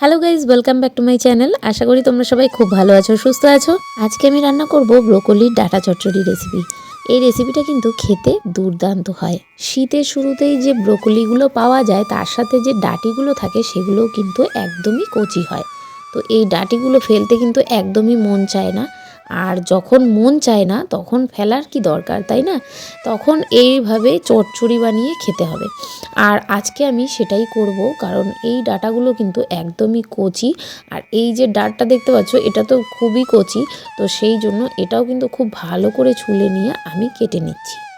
Hello guys welcome back to my channel আশা করি তোমরা সবাই খুব ভালো আছো, সুস্থ আছো। আজকে আমি রান্না করব ব্রোকলির ডাটা চচ্চড়ি রেসিপি এই রেসিপিটা কিন্তু খেতে দুর্দান্ত হয়। শীতের শুরুতেই যে ব্রোকলিগুলো পাওয়া যায়, তার সাথে যে ডাটিগুলো থাকে সেগুলো কিন্তু একদমই কচি হয়। তো এই ডাটিগুলো ফেলতে কিন্তু একদমই মন চায় না। আর যখন মন চায় না, তখন ফেলার কি দরকার, তাই না? তখন এইভাবে চটচড়ি বানিয়ে খেতে হবে। আর আজকে আমি সেটাই করব, কারণ এই ডাটাগুলো কিন্তু একদমই কচি। আর এই যে ডাটটা দেখতে পাচ্ছ, এটা তো খুবই কচি। তো সেই জন্য এটাও কিন্তু খুব ভালো করে ছুলে নিয়ে আমি কেটে নিচ্ছি।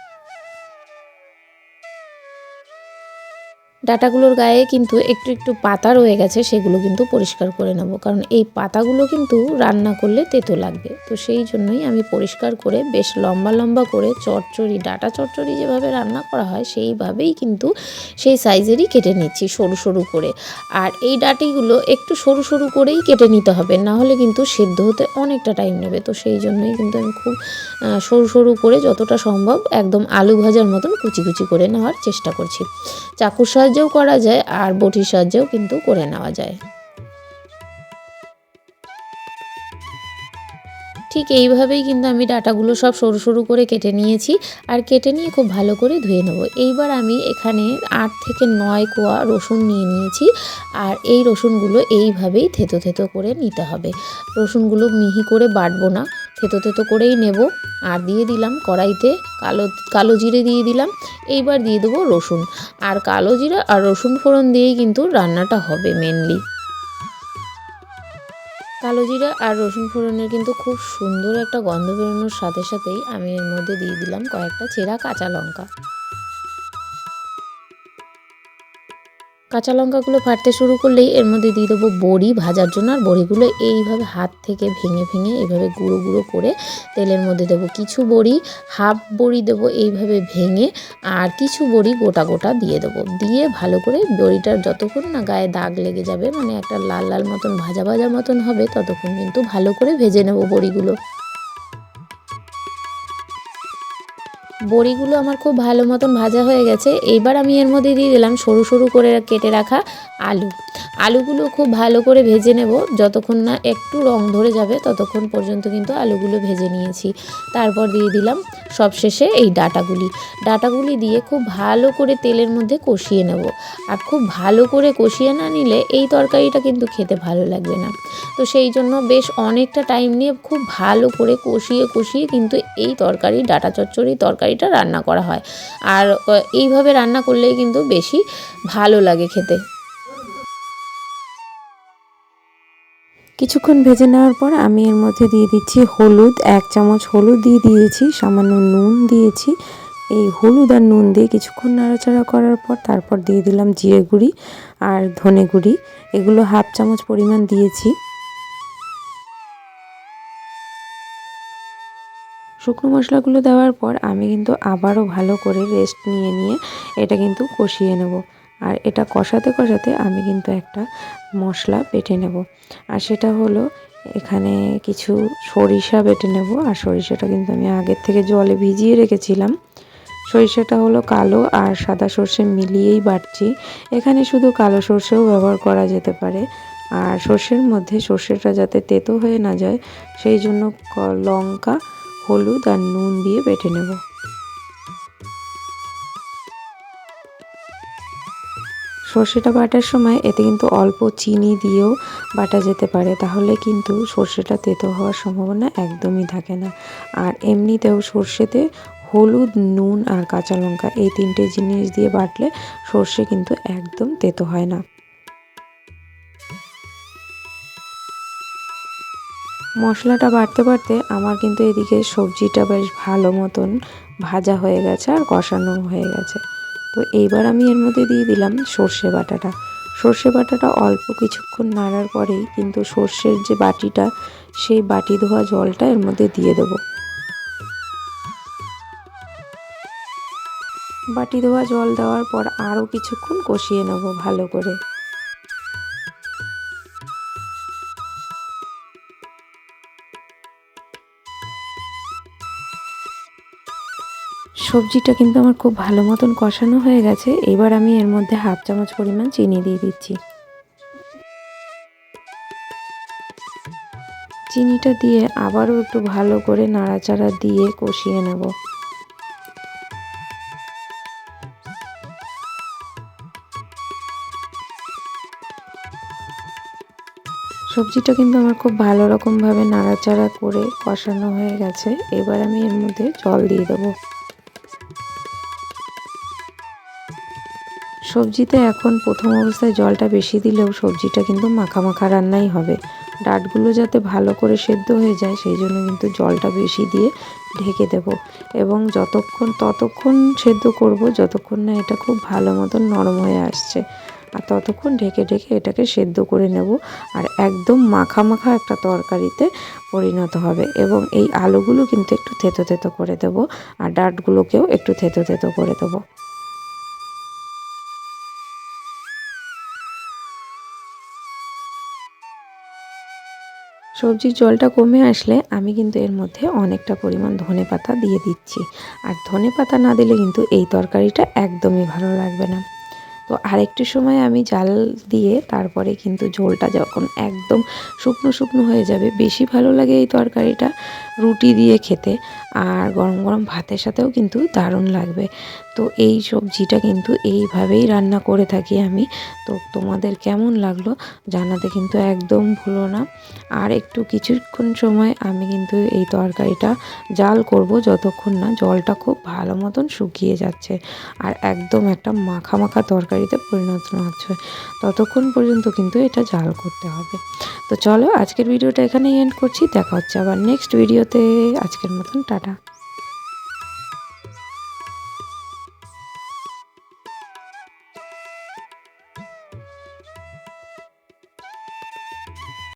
ডাটাগুলোর গায়ে কিন্তু একটু একটু পাতা রয়ে গেছে, সেগুলো কিন্তু পরিষ্কার করে নেব। কারণ এই পাতাগুলো কিন্তু রান্না করলে তেতো লাগবে। তো সেই জন্যই আমি পরিষ্কার করে বেশ লম্বা লম্বা করে চচ্চড়ি ডাটা চচ্চড়ি যেভাবে রান্না করা হয়, সেইভাবেই কিন্তু সেই সাইজেরই কেটে নিচ্ছি সরু সরু করে। আর এই ডাটিগুলো একটু সরু সরু করেই কেটে নিতে হবে, না হলে কিন্তু সেদ্ধ হতে অনেকটা টাইম নেবে। তো সেই জন্যই কিন্তু আমি খুব সরু সরু করে যতটা সম্ভব একদম আলু ভাজার মতন কুচি কুচি করে নেওয়ার চেষ্টা করছি। চাকুর সাহায্যেও করা যায় আর বটির সাহায্যেও কিন্তু করে নেওয়া যায়। ঠিক এইভাবেই কিন্তু আমি ডাটাগুলো সব সরু সরু করে কেটে নিয়েছি আর কেটে নিয়ে খুব ভালো করে ধুয়ে নেব। এইবার আমি এখানে আট থেকে নয় কোয়া রসুন নিয়ে নিয়েছি আর এই রসুনগুলো এইভাবেই থেতো থেতো করে নিতে হবে। রসুনগুলো মিহি করে বাটবো না, থেতো থেতো করেই নেব। আর দিয়ে দিলাম কড়াইতে কালো কালো জিরে দিয়ে দিলাম। এইবার দিয়ে দেবো রসুন। আর কালো জিরা আর রসুন ফোড়ন দিয়েই কিন্তু রান্নাটা হবে মেনলি কালো জিরা আর রসুন ফোড়নের কিন্তু খুব সুন্দর একটা গন্ধ বেরোনোর সাথে সাথেই আমি এর মধ্যে দিয়ে দিলাম কয়েকটা চেরা কাঁচা লঙ্কা। কাঁচা লঙ্কাগুলো ফাটতে শুরু করলেই এর মধ্যে দিয়ে দেবো বড়ি ভাজার জন্য। আর বড়িগুলো এইভাবে হাত থেকে ভেঙে ভেঙে এইভাবে গুঁড়ো গুঁড়ো করে তেলের মধ্যে দেবো কিছু বড়ি, হাফ বড়ি দেবো এইভাবে ভেঙে, আর কিছু বড়ি গোটা গোটা দিয়ে দেবো। দিয়ে ভালো করে বড়িটার যতক্ষণ না গায়ে দাগ লেগে যাবে মানে একটা লাল লাল মতন, ভাজা ভাজা মতন হবে, ততক্ষণ কিন্তু ভালো করে ভেজে নেব বড়িগুলো। বড়িগুলো আমার খুব ভালো মতন ভাজা হয়ে গেছে। এইবার আমি এর মধ্যে দিয়ে দিলাম সরু সরু করে কেটে রাখা আলু। আলুগুলো খুব ভালো করে ভেজে নেব। যতক্ষণ না একটু রং ধরে যাবে, ততক্ষণ পর্যন্ত কিন্তু আলুগুলো ভেজে নিয়েছি। তারপর দিয়ে দিলাম সবশেষে এই ডাটাগুলি। ডাটাগুলি দিয়ে খুব ভালো করে তেলের মধ্যে কষিয়ে নেব। আর খুব ভালো করে কষিয়ে না নিলে এই তরকারিটা কিন্তু খেতে ভালো লাগবে না। তো সেই জন্য বেশ অনেকটা টাইম নিয়ে খুব ভালো করে কষিয়ে কষিয়ে কিন্তু এই তরকারি, ডাটা চচ্চড়ি তরকারিটা রান্না করা হয়। আর এইভাবে রান্না করলেই কিন্তু বেশি ভালো লাগে খেতে। কিছুক্ষণ ভেজে নেওয়ার পর আমি এর মধ্যে দিয়ে দিচ্ছি হলুদ, এক চামচ হলুদ দিয়ে দিয়েছি, সামান্য নুন দিয়েছি। এই হলুদ আর নুন দিয়ে কিছুক্ষণ নাড়াচাড়া করার পর তারপর দিয়ে দিলাম জিরে গুঁড়ি আর ধনে গুঁড়ি। এগুলো হাফ চামচ পরিমাণ দিয়েছি। শুকনো মশলাগুলো দেওয়ার পর আমি কিন্তু আবারও ভালো করে রেস্ট নিয়ে নিয়ে এটা কিন্তু কষিয়ে নেব। আর এটা কষাতে কষাতে আমি কিন্তু একটা মশলা বেটে নেব। আর সেটা হলো এখানে কিছু সরিষা বেটে নেব। আর সরিষাটা কিন্তু আমি আগের থেকে জলে ভিজিয়ে রেখেছিলাম। সরিষাটা হলো কালো আর সাদা সর্ষে মিলিয়েই বাটছি। এখানে শুধু কালো সর্ষেও ব্যবহার করা যেতে পারে। আর সর্ষের মধ্যে সর্ষেটা যাতে তেতো হয়ে না যায়, সেই জন্য লঙ্কা হলুদ আর নুন দিয়ে বেটে নেব। সর্ষেটা বাটার সময় এতে কিন্তু অল্প চিনি দিয়েও বাটা যেতে পারে, তাহলে কিন্তু সর্ষেটা তেতো হওয়ার সম্ভাবনা একদমই থাকে না। আর এমনিতেও সর্ষেতে হলুদ, নুন আর কাঁচা লঙ্কা এই তিনটে জিনিস দিয়ে বাটলে সর্ষে কিন্তু একদম তেতো হয় না। মশলাটা বাড়তে বাড়তে আমার কিন্তু এদিকে সবজিটা বেশ ভালো মতন ভাজা হয়ে গেছে আর কষানো হয়ে গেছে। তো এইবার আমি এর মধ্যে দিয়ে দিলাম সর্ষে বাটাটা। সর্ষে বাটাটা অল্প কিছুক্ষণ নাড়ার পরেই কিন্তু সর্ষের যে বাটিটা, সেই বাটি ধোয়া জলটা এর মধ্যে দিয়ে দেবো। বাটি ধোয়া জল দেওয়ার পর আরও কিছুক্ষণ কষিয়ে নেব ভালো করে। সবজিটা কিন্তু আমার খুব ভালো মতন কষানো হয়ে গেছে। এবার আমি এর মধ্যে হাফ চামচ পরিমাণ চিনি দিয়ে দিচ্ছি। চিনিটা দিয়ে আবারও একটু ভালো করে নাড়াচাড়া দিয়ে কষিয়ে নেব। সবজিটা কিন্তু আমার খুব ভালো রকমভাবে নাড়াচাড়া করে কষানো হয়ে গেছে। এবার আমি এর মধ্যে জল দিয়ে দেবো। সবজিতে এখন প্রথম অবস্থায় জলটা বেশি দিলেও সবজিটা কিন্তু মাখা মাখা রান্নাই হবে। ডাটগুলো যাতে ভালো করে সেদ্ধ হয়ে যায়, সেই জন্য কিন্তু জলটা বেশি দিয়ে ঢেকে দেব। এবং যতক্ষণ, ততক্ষণ সেদ্ধ করব, যতক্ষণ না এটা খুব ভালো মতন নরম হয়ে আসছে। আর ততক্ষণ ঢেকে ঢেকে এটাকে সেদ্ধ করে নেব। আর একদম মাখা মাখা একটা তরকারিতে পরিণত হবে। এবং এই আলুগুলো কিন্তু একটু থেতো থেতো করে দেব। আর ডাটগুলোকেও একটু থেতো থেতো করে দেবো। সবজির জলটা কমে আসলে আমি কিন্তু এর মধ্যে অনেকটা পরিমাণ ধনে পাতা দিয়ে দিচ্ছি। আর ধনে পাতা না দিলে কিন্তু এই তরকারিটা একদমই ভালো লাগবে না। তো আরেকটু সময় আমি জাল দিয়ে তারপরে কিন্তু ঝোলটা যখন একদম শুকনো শুকনো হয়ে যাবে, বেশি ভালো লাগে এই তরকারিটা রুটি দিয়ে খেতে। আর গরম গরম ভাতের সাথেও কিন্তু দারুণ লাগবে। তো এই সবজিটা কিন্তু এইভাবেই রান্না করে থাকি আমি। তো তোমাদের কেমন লাগল জানাতে কিন্তু একদম ভুলো না। আর একটু কিছুক্ষণ সময় আমি কিন্তু এই তরকারিটা জাল করব যতক্ষণ না জলটা খুব ভালো মতন শুকিয়ে যাচ্ছে। আর একদম একটা মাখা মাখা তরকারিতে পরিণত না হচ্ছে। ততক্ষণ পর্যন্ত কিন্তু এটা জাল করতে হবে। তো চলো আজকের ভিডিওটা এখানেই এন্ড করছি। দেখা হচ্ছে আবার নেক্সট ভিডিওতে আজকের মতন, টাটা।